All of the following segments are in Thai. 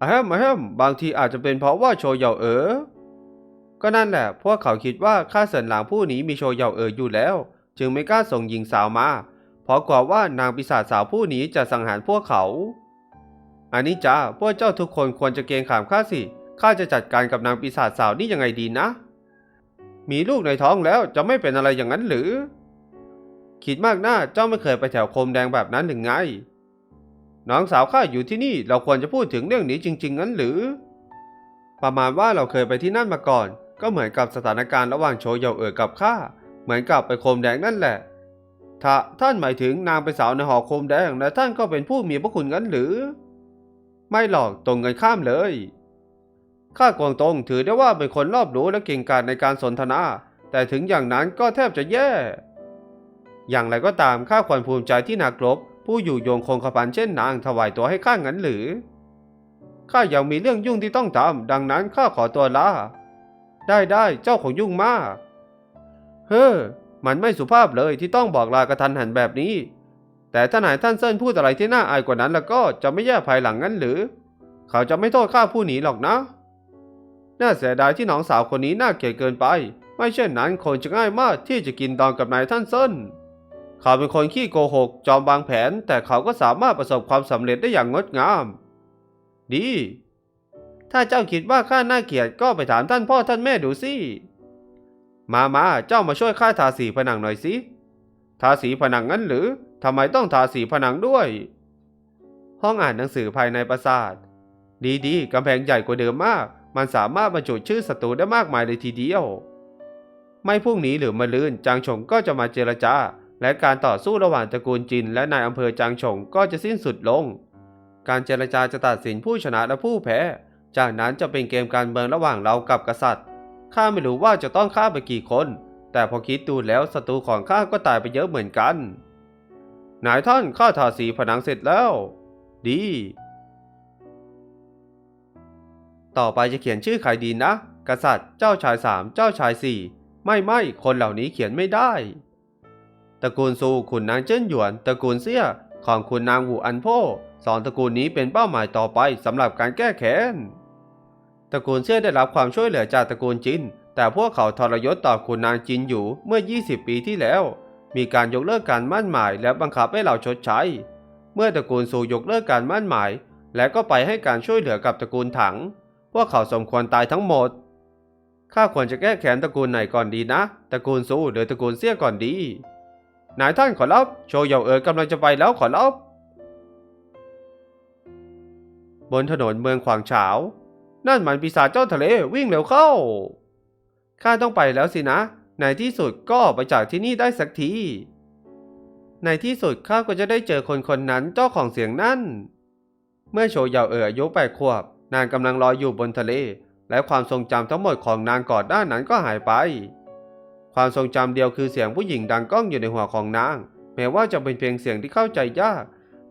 อะแฮมอะแฮมบางทีอาจจะเป็นเพราะว่าโชว์เยาเอ๋อก็นั่นแหละ พวกเขาคิดว่าข้าเสินหลางผู้นี้มีโชว์เยาเอ๋ออยู่แล้ว จึงไม่กล้าส่งหญิงสาวมา เพราะกลัวว่านางปีศาจสาวผู้นี้จะสังหารพวกเขาอันนี้จ้าพวกเจ้าทุกคนควรจะเกรงขามข้าสิข้าจะจัดการกับนางปีศาจสาวนี่ยังไงดีนะ มีลูกในท้องแล้วจะไม่เป็นอะไรอย่างนั้นหรือ คิดมากหน้าเจ้าไม่เคยไปแถวโคมแดงแบบนั้นหรือไง น้องสาวข้าอยู่ที่นี่เราควรจะพูดถึงเรื่องนี้จริง ๆ งั้นหรือ ประมาณว่าเราเคยไปที่นั่นมาก่อน ก็เหมือนกับสถานการณ์ระหว่างโชเยาเอ๋อกับข้าเหมือนกับไปโคมแดงนั่นแหละถ้าท่านหมายถึงนางเป็นสาวในหอโคมแดงและท่านก็เป็นผู้มีพระคุณงั้นหรือ ไม่หรอกตรงกันข้ามเลยข้ากวางตงถือได้ว่าเป็นคนรอบรู้และเก่งกาจในการสนทนา แต่ถึงอย่างนั้นก็แทบจะแย่ อย่างไรก็ตามข้าควรภูมิใจที่นักรบ ผู้อยู่โยงคงกระพันเช่นนางถวายตัวให้ข้างั้นหรือ ข้ายังมีเรื่องยุ่งที่ต้องทำดังนั้นข้าขอตัวลา ได้ได้เจ้าของยุ่งมาก เฮ้อ มันไม่สุภาพเลยที่ต้องบอกลากระทันหันแบบนี้ แต่ถ้านายท่านเซินพูดอะไรที่น่าอายกว่านั้นแล้วก็จะไม่แย่ภายหลังงั้นหรือ เขาจะไม่โทษข้าผู้หนีหรอกนะ น่าเสียดายที่น้องสาวคนนี้น่าเกลียดเกินไป ไม่เช่นนั้นคงจะง่ายมากที่จะกินดองกับนายท่านเซิน เขาเป็นคนขี้โกหก จอมวางแผน แต่เขาก็สามารถประสบความสำเร็จได้อย่างงดงาม ดี ถ้าเจ้าคิดว่าข้าน่าเกลียดก็ไปถามท่านพ่อท่านแม่ดูสิ มามาเจ้ามาช่วยข้าทาสีผนังหน่อยสิ ทาสีผนังงั้นหรือทำไมต้องทาสีผนังด้วย ห้องอ่านหนังสือภายในปราสาท ดีๆกำแพงใหญ่กว่าเดิมมาก มันสามารถบรรจุชื่อศัตรูได้มากมายเลยทีเดียว ไม่พรุ่งนี้หรือมะรืนจางฉงก็จะมาเจรจา และการต่อสู้ระหว่างตระกูลจิน และนายอำเภอจางฉงก็จะสิ้นสุดลง การเจรจาจะตัดสินผู้ชนะและผู้แพ้ จากนั้นจะเป็นเกมการเมืองระหว่างเรากับกษัตริย์ ข้าไม่รู้ว่าจะต้องฆ่าไปกี่คน แต่พอคิดดูแล้วศัตรูของข้าก็ตายไปเยอะเหมือนกัน นายท่านข้าทาสีผนังเสร็จแล้ว ดี ต่อไปจะเขียนชื่อใครดีนะ กษัตริย์ เจ้าชายสาม เจ้าชายสี่ ไม่ไม่คนเหล่านี้เขียนไม่ได้ ตระกูลซูขุนนางเจิ้นหยวนตระกูลเซี่ยของขุนนางหูอันโพสองตระกูลนี้เป็นเป้าหมายต่อไปสำหรับการแก้แค้นตระกูลเซี่ยได้รับความช่วยเหลือจากตระกูลจิน แต่พวกเขาทรยศต่อขุนนางจินอยู่เมื่อ 20 ปีที่แล้ว มีการยกเลิกการมั่นหมายและบังคับให้เราชดใช้ เมื่อตระกูลซูยกเลิกการมั่นหมาย และก็ไปให้การช่วยเหลือกับตระกูลถัง พวกเขาสมควรตายทั้งหมดข้าควรจะแก้แค้นตระกูลไหนก่อนดีนะ ตระกูลซูหรือตระกูลเซี่ยก่อนดี นายท่านขอรับ โชเยาเอ๋อกำลังจะไปแล้วขอรับบนถนนเมืองขวางเฉานั่นมันปีศาจเจ้าทะเลวิ่งเร็วเข้า ข้าต้องไปแล้วสินะ ในที่สุดก็ไปจากที่นี่ได้สักที ในที่สุดข้าก็จะได้เจอคนคนนั้นเจ้าของเสียงนั่น เมื่อโชเยาเอ๋ออายุแปดขวบ นางกำลังลอยอยู่บนทะเล และความทรงจำทั้งหมดของนางก่อนหน้านั้นก็หายไป ความทรงจำเดียวคือเสียงผู้หญิงดังก้องอยู่ในหัวของนาง แม้ว่าจะเป็นเพียงเสียงที่เข้าใจยาก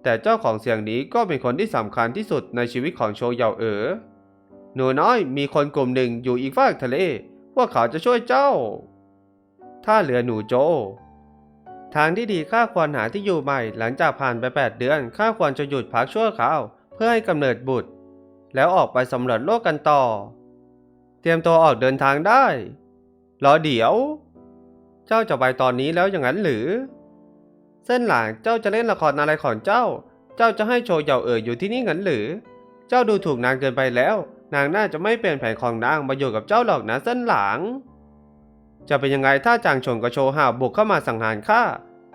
แต่เจ้าของเสียงนี้ก็เป็นคนที่สำคัญที่สุดในชีวิตของโชเยาเอ๋อหนูน้อยมีคนกลุ่มหนึ่งอยู่อีกฝากทะเล พวกเขาจะช่วยเจ้าท่าเรือหนูโจ ทางที่ดีข้าควรหาที่อยู่ใหม่ หลังจากผ่านไป 8 เดือนข้าควรจะหยุดพักชั่วคราว เพื่อให้กำเนิดบุตร แล้วออกไปสำรวจโลกกันต่อ เตรียมตัวออกเดินทางได้ รอเดี๋ยว เจ้าจะไปตอนนี้แล้วอย่างนั้นหรือ เส้นหลังเจ้าจะเล่นละครอะไรของเจ้า เจ้าจะให้โชว์เหยาเอ๋ออยู่ที่นี่งั้นหรือ เจ้าดูถูกนางเกินไปแล้ว นางน่าจะไม่เป็นแผนของนางมาอยู่กับเจ้าหรอกนะเส้นหลัง จะเป็นยังไงถ้าจางชงกับโชหาบุกเข้ามาสังหารข้า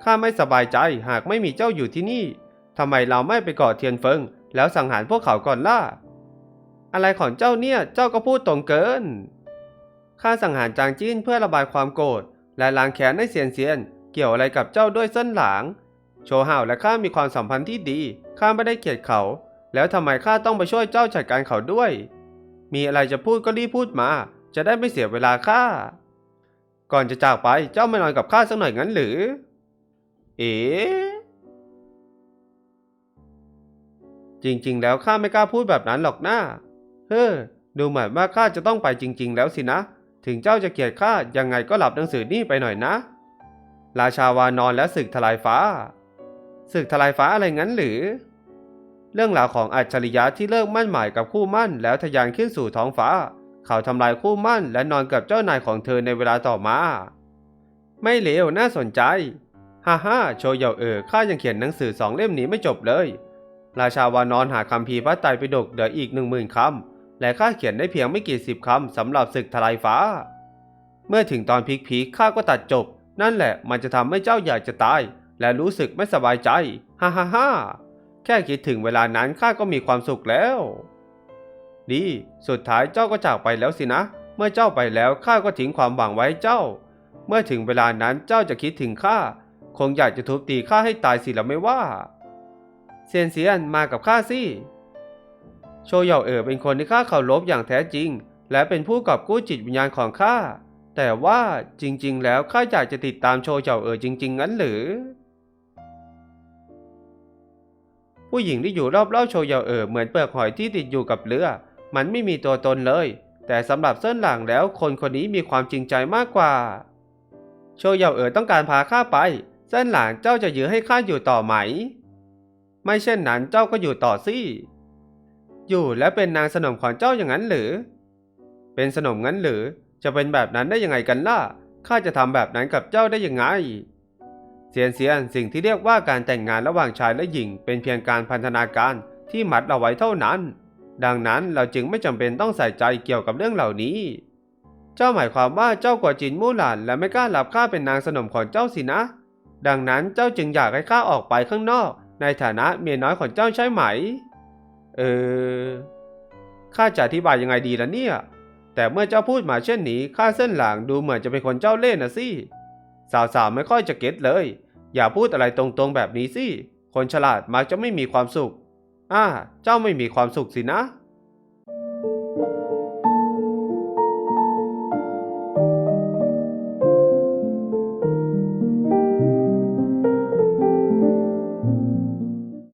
ข้าไม่สบายใจหากไม่มีเจ้าอยู่ที่นี่ทำไมเราไม่ไปก่อเทียนเฟิง แล้วสังหารพวกเขาก่อนล่ะ อะไรของเจ้าเนี่ย เจ้าก็พูดตรงเกิน ข้าสังหารจางจิ้นเพื่อระบายความโกรธ และล้างแค้นให้เซียนเซียน เกี่ยวอะไรกับเจ้าด้วยเส้นหลาง โชห่าวและข้ามีความสัมพันธ์ที่ดี ข้าไม่ได้เกลียดเขา แล้วทำไมข้าต้องไปช่วยเจ้าจัดการเขาด้วย มีอะไรจะพูดก็รีบพูดมา จะได้ไม่เสียเวลาข้า ก่อนจะจากไปเจ้าไม่นอนกับข้าสักหน่อยงั้นหรือ เอ๋จริงๆ แล้วข้าไม่กล้าพูดแบบนั้นหรอกนะเฮ้อ ดูเหมือนว่าข้าจะต้องไปจริง ๆ แล้วสินะ ถึงเจ้าจะเกลียดข้ายังไงก็หลับหนังสือนี่ไปหน่อยนะ ราชาวานอนและศึกทลายฟ้า ศึกทลายฟ้าอะไรงั้นหรือ เรื่องราวของอัจฉริยะที่เลิกมั่นหมายกับคู่มั่นแล้วทะยานขึ้นสู่ท้องฟ้า เขาทำลายคู่มั่นและนอนกับเจ้านายของเธอในเวลาต่อมา ไม่เลวน่าสนใจฮ่าฮ่าโชเยาเออข้ายังเขียนหนังสือสองเล่มนี้ไม่จบเลย ราชาวานอนหาคำพีพระไตรปิฎกเหลืออีกหนึ่งหมื่นคำ และข้าเขียนได้เพียงไม่กี่สิบคำสำหรับศึกทลายฟ้า เมื่อถึงตอนพีคๆข้าก็ตัดจบ นั่นแหละมันจะทำให้เจ้าอยากจะตาย และรู้สึกไม่สบายใจ ฮ่าฮ่าฮ่าแค่คิดถึงเวลานั้นข้าก็มีความสุขแล้ว ดี สุดท้ายเจ้าก็จากไปแล้วสินะ เมื่อเจ้าไปแล้วข้าก็ทิ้งความหวังไว้เจ้า เมื่อถึงเวลานั้นเจ้าจะคิดถึงข้าคงอยากจะทุบตีข้าให้ตายสิละไม่ว่า เซียนเซียนมากับข้าสิ โชเหย่าเอ๋อเป็นคนที่ข้าเคารพอย่างแท้จริง และเป็นผู้กอบกู้จิตวิญญาณของข้า แต่ว่าจริงๆ แล้วข้าอยากจะติดตามโชเหย่าเอ๋อจริง ๆ งั้นหรือ ผู้หญิงที่อยู่รอบๆโชเหย่าเอ๋อเหมือนเปลือกหอยที่ติดอยู่กับเรือ มันไม่มีตัวตนเลย แต่สำหรับเส้นหลังแล้วคนคนนี้มีความจริงใจมากกว่า โชเหย่าเอ๋อต้องการพาข้าไป เส้นหลังเจ้าจะยื้อให้ข้าอยู่ต่อไหม ไม่เช่นนั้นเจ้าก็อยู่ต่อสิ อยู่และเป็นนางสนมของเจ้าอย่างนั้นหรือ เป็นสนมงั้นหรือจะเป็นแบบนั้นได้ยังไงกันล่ะข้าจะทำแบบนั้นกับเจ้าได้ยังไงเซียนเซียนสิ่งที่เรียกว่าการแต่งงานระหว่างชายและหญิง เป็นเพียงการพันธนาการที่มัดเราไว้เท่านั้น ดังนั้นเราจึงไม่จำเป็นต้องใส่ใจเกี่ยวกับเรื่องเหล่านี้ เจ้าหมายความว่าเจ้ากว่าจินมู่หลานและไม่กล้ารับข้าเป็นนางสนมของเจ้าสินะ ดังนั้นเจ้าจึงอยากให้ข้าออกไปข้างนอก ในฐานะเมียน้อยของเจ้าใช่ไหม เออข้าจะอธิบายยังไงดีล่ะเนี่ย แต่เมื่อเจ้าพูดมาเช่นนี้ข้าเส้นหลังดูเหมือนจะเป็นคนเจ้าเล่ห์นะสิสาวๆไม่ค่อยจะเก็ตเลย อย่าพูดอะไรตรงๆแบบนี้สิคนฉลาดมักจะไม่มีความสุข อ่า เจ้าไม่มีความสุขสินะ